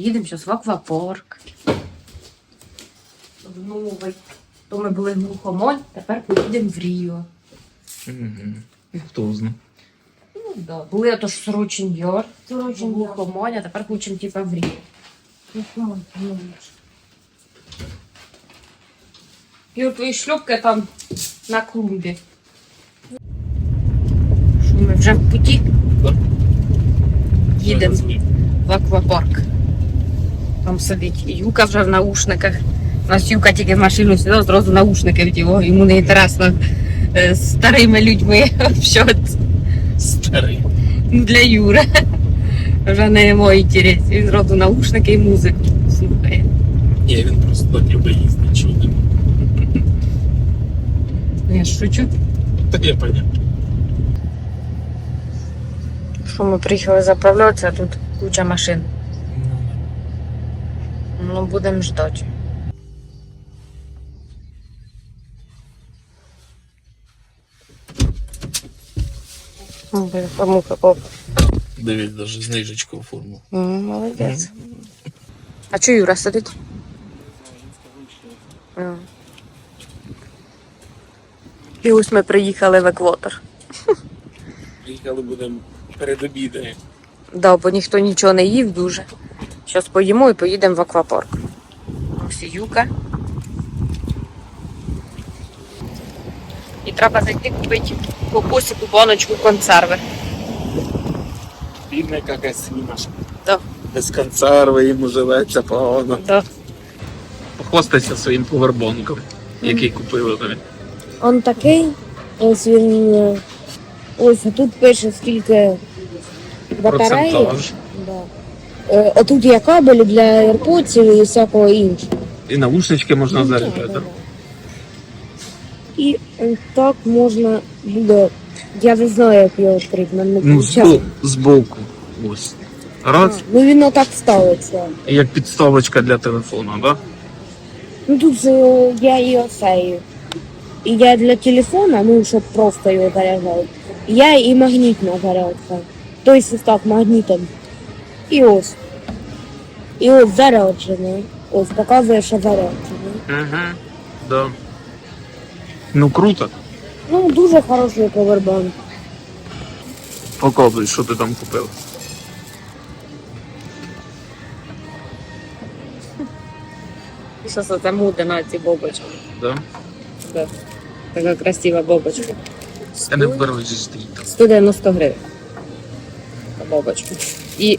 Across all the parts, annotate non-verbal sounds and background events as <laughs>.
їдемо зараз в аквапарк. В новий. То ми були в Глухомоль, тепер поїдемо в Ріо. Хто знає. Ну, да. Були ото ж Сорочин Йор, Сорочин Глухомоль, а тепер хочемо типа в Ріо. Юр, твої шлюпки там на клумбі. Що ми вже в путі? Їдемо в аквапарк. Там сидить Юка вже в наушниках. У нас Юка тільки в машину сідав, зразу наушники вділо. Йому не інтересно е, з старими людьми <laughs> общатися. Старий. Ну, Для Юри. Вже не йому інтерес. Він зразу наушники і музику слухає. Ні, він просто так любить їздити, чого нема. Ну, Я ж шучу. Та я поняв. Що ми приїхали заправлятися, а тут куча машин. Ну, будемо ждати. Помуха, поп. Дивись, навіть знижечку оформив. Молодець. А чого Юра сидить? А. І ось ми приїхали в екватор. Приїхали будемо перед обідом. Да, бо ніхто нічого не їв дуже. Зараз поїмо і поїдемо в аквапарк. Ось Юка. І треба зайти купити кокосику баночку консерви. Бідна якась. Да. Без консерви йому живеться погано. Да. Похвастайся своїм повербонком, який купили тобі. Он такий, ось він. е, Ось тут пише скільки батареї. Е, Отут є кабелі для AirPods і всякого іншого. І наушнички можна заряджати. да. І е, так можна буде. Я не знаю, як його відкрити, нам не Ну, збоку. збоку. Ось. Раз. Ну він отак ставиться. Як підставочка для телефону, так? Да? Ну тут же я і оцею. І я для телефона, ну щоб просто його заряджати. Я і магнітна зарядка. Тобто так магнітом. І ось. І ось заряджений. Ось показує, що заряджений. Угу. Да. Ну круто. Ну, дуже хороший повербанк. Показуй, що ти там купив. Що це муде на ці бобочки. Да? Да. Така красива бобочка. Я не вберу зі стоїть. 190 гривень. Бобочку. І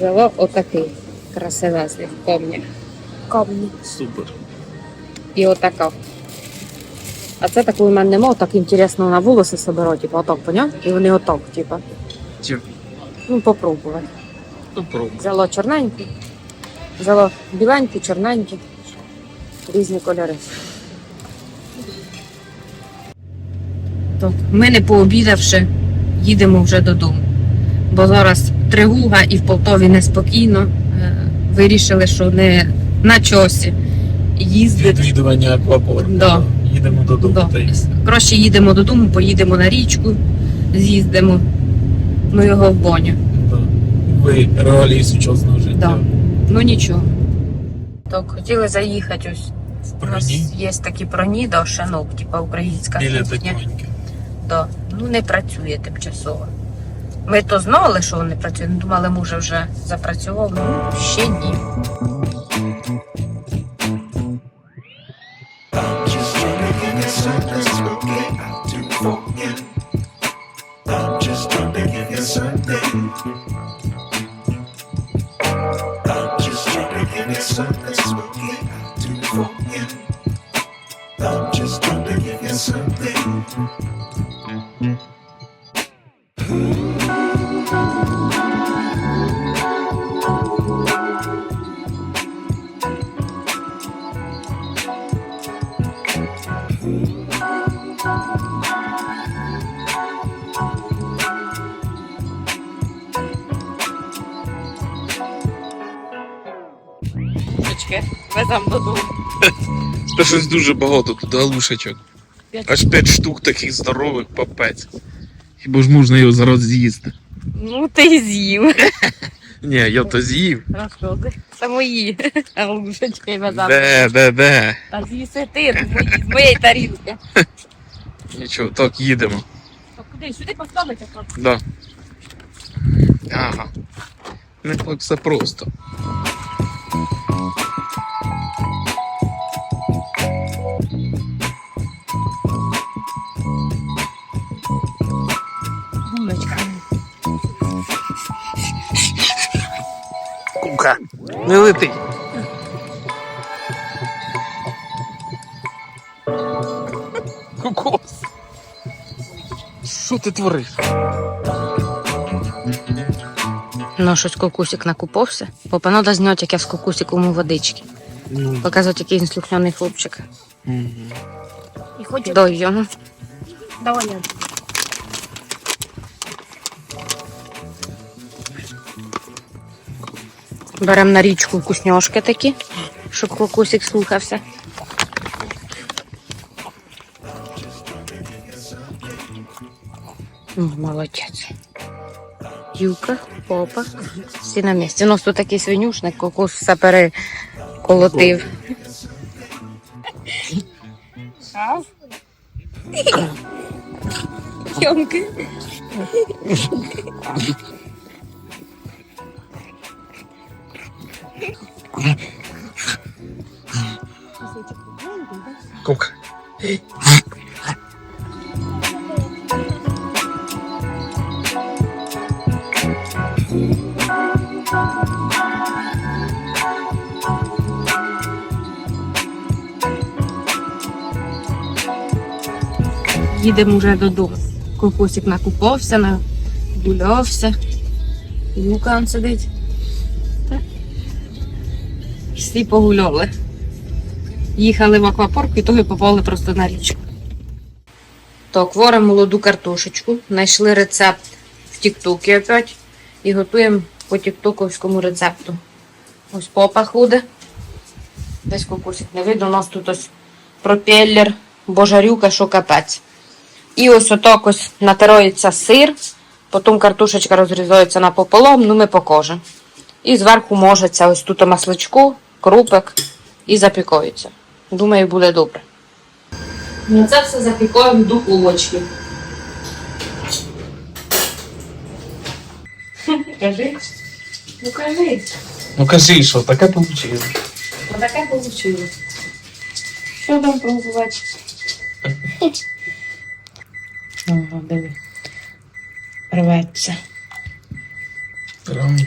взяла отакий красивезний в комні. Камні. Супер. І отака. А це такої в мене нема, так інтересно на волоси собирати, типу, отак, поняв? І вони отак, типу. Ті, Ну, попробувати. ну пробуй. Взяла чорненький, взяла біленький, чорненький, різні кольори. Так, ми не пообідавши, їдемо вже додому. Бо зараз тривога і в Полтові неспокійно. Е, Вирішили, що не на часі їздити. Відвідування аквапорку. Да. Їдемо додому. Да. Краще їдемо додому, поїдемо на річку, з'їздимо. Ну його в боню. Да. Ви реалії сучасного життя. Да. Ну нічого. Так, хотіли заїхати ось. В У нас є такі броні, да, шинок, типа українська біля Да. Ну не працює тимчасово. Ми то знали, що він не ну, думали, може вже запрацював, ну ще ні. Just Чечки, веземо додому. <laughs> Та щось дуже багато тут галушечок. П'ять. Аж 5 штук таких здорових, папець. Хіба ж можна його зараз з'їсти? Ну, ти з'їв. <laughs> Ні, я то з'їв. Розкази. Це мої. <laughs> Галушечки базар. Де, де, де. Та з'їси ти, з мої- з моєї тарілки. Нічого, так їдемо. То куди? Сюди поставити? Да. Ага. Не так все просто. Не лети. Кокос. Що ти твориш? Ну, щось кокусик накупався. Бо треба зняти, як я з кокусиком у водички. Ну. Показати, який він слухняний хлопчик. І хоче... Дай його. Давай я. Беремо на річку вкусняшки такі, щоб кокусик слухався. Молодець. Юка, попа, всі на місці. У нас тут такий свинюшник, кокус все переколотив. Йомки. Кумка. Їдемо вже додому. Кокосик накупався, нагулявся. Юка он сидить. Всі погуляли. Їхали в аквапарк і того попали просто на річку. Так, варимо молоду картошечку. Знайшли рецепт в Тіктокі опять і готуємо по тіктоковському рецепту. Ось попа худе. Десь кокосик не видно. У нас тут ось пропеллер, божарюка, що капець. І ось отак ось натирається сир, потім картошечка розрізається напополам, ну ми покажемо. І зверху можеться ось тут масличку, крупик і запікується. Думаю, буде добре. Ну це все запікаємо в духовочці. <laughs> Кажи. Ну кажи. Ну кажи, що таке вийшло. Отаке вийшло. Що там пробувати? <laughs> Ого, диви. Рветься. Правильно.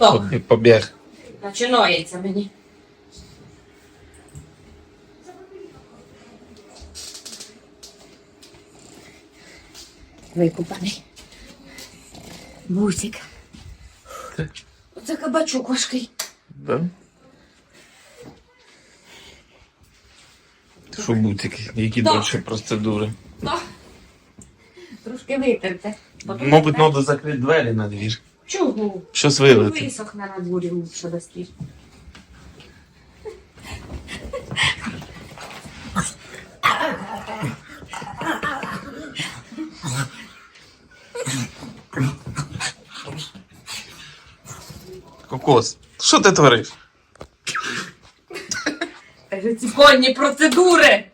Стоп. І побіг. Починається мені. Викупаний. Бусик. Оце кабачок важкий. Да? Що бутики, які Так. далі процедури. Трошки витерте. Мабуть, треба закрити двері на двір. Чого? Щось вилити. Висохне на дворі лучше достіж. Кокос, що ти твориш? Конні процедури.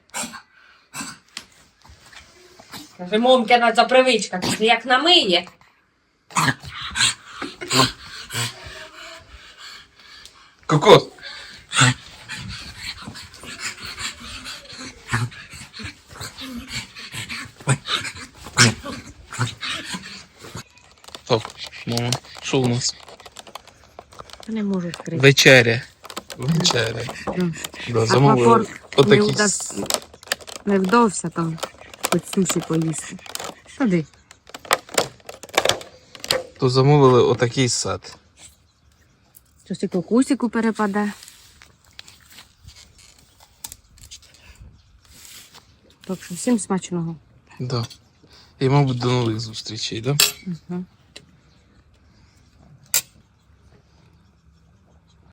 Каже, момкина ця привичка. Каже, як намиє. Кокос. Так, мама, що у нас? Не можу відкрити. Вечеря. Вечеря. Ну. Да, замовили. не, Отакі. вдався, не вдався там хоч суші поїсти. Ходи. то замовили отакий сад. Щось і кокусіку перепаде. Так що всім смачного. Да. І, мабуть, до нових зустрічей, да? Угу.